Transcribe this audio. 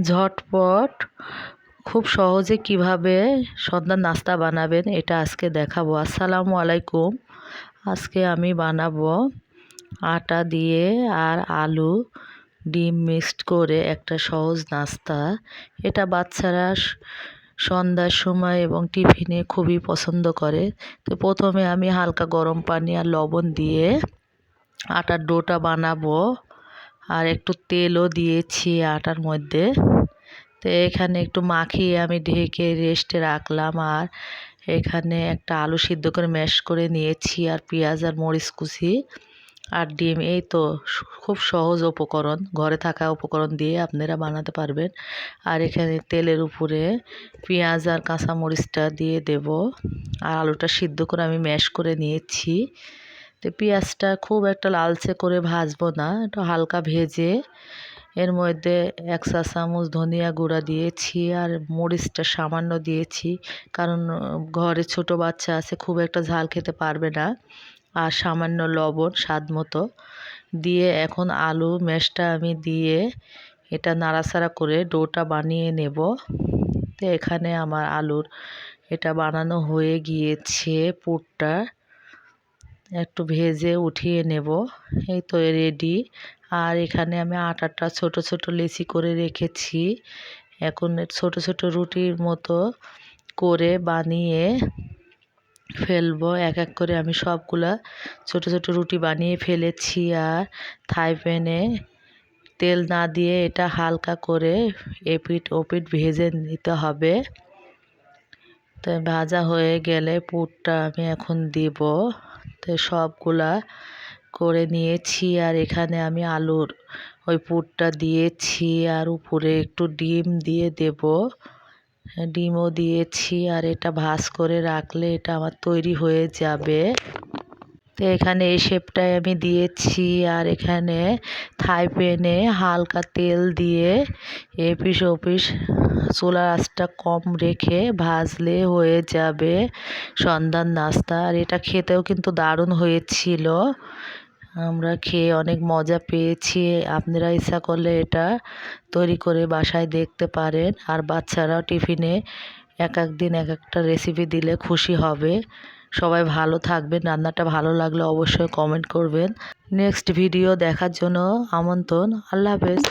ঝটপট খুব সহজে কীভাবে সন্ধ্যার নাস্তা বানাবেন এটা আজকে দেখাবো। আসসালামু আলাইকুম। আজকে আমি বানাবো আটা দিয়ে আর আলু ডিম মিক্সড করে একটা সহজ নাস্তা। এটা বাচ্চারা সন্ধ্যার সময় এবং টিফিনে খুবই পছন্দ করে। তো প্রথমে আমি হালকা গরম পানি আর লবণ দিয়ে আটার ডোটা বানাবো। আর একটু তেলও দিয়েছি আটার মধ্যে। তো এখানে একটু মাখিয়ে আমি ঢেকে রেস্টে রাখলাম আর এখানে একটা আলু সিদ্ধ করে ম্যাশ করে নিয়েছি আর পেঁয়াজ আর মরিচ কুচি আর ডিম। এই তো খুব সহজ উপকরণ, ঘরে থাকা উপকরণ দিয়ে আপনারা বানাতে পারবেন। আর এখানে তেলের উপরে পেঁয়াজ আর কাঁচা মরিচটা দিয়ে দেব। আর আলুটা সিদ্ধ করে আমি ম্যাশ করে নিয়েছি। তো পেঁয়াজটা খুব একটা লালচে করে ভাজবো না, একটু হালকা ভেজে এর মধ্যে এক চা চামচ ধনিয়া গুঁড়া দিয়েছি আর মরিচটা সামান্য দিয়েছি, কারণ ঘরে ছোট বাচ্চা আছে খুব একটা ঝাল খেতে পারবে না, আর সামান্য লবণ স্বাদ মতো দিয়ে এখন আলু ম্যাশটা আমি দিয়ে এটা নাড়াচাড়া করে ডোটা বানিয়ে নেব। তো এখানে আমার আলুর এটা বানানো হয়ে গিয়েছে পুরটা। একটু ভেজে উঠিয়ে নেব। এই তো রেডি আর এখানে আমি আটাটা ছোট ছোট লেচি করে রেখেছি। এখন ছোট ছোট রুটির মতো করে বানিয়ে ফেলব। এক এক করে আমি সবগুলা ছোট ছোট রুটি বানিয়ে ফেলেছি আর থাই প্যানে তেল না দিয়ে এটা হালকা করে এপিট ওপিট ভেজে নিতে হবে। তো ভাজা হয়ে গেলে পুরটা আমি এখন দিব। তো সবগুলা করে নিয়েছি আর এখানে আমি আলুর ওই পুরটা দিয়েছি আর উপরে একটু ডিম দিয়ে দেব। ডিমও দিয়েছি আর এটা ভাজ করে রাখলে এটা আমার তৈরি হয়ে যাবে। তো এখানে এই শেপটাই আমি দিয়েছি আর এখানে থাই পেনে হালকা তেল দিয়ে এপিস ওপিস চুলার আঁচটা কম রেখে ভাজলে হয়ে যাবে সন্ধ্যার নাস্তা। আর এটা খেতেও কিন্তু দারুণ হয়েছিল। আমরা খেয়ে অনেক মজা পেয়েছি। আপনারা ইচ্ছা করলে এটা তৈরি করে বাসায় দেখতে পারেন। আর বাচ্চারাও টিফিনে এক এক দিন এক একটা রেসিপি দিলে খুশি হবে। সবাই ভালো থাকবেন, রান্নাটা ভালো লাগলে অবশ্যই কমেন্ট করবেন। নেক্সট ভিডিও দেখার জন্য আমন্ত্রণ, আল্লাহ হাফেজ।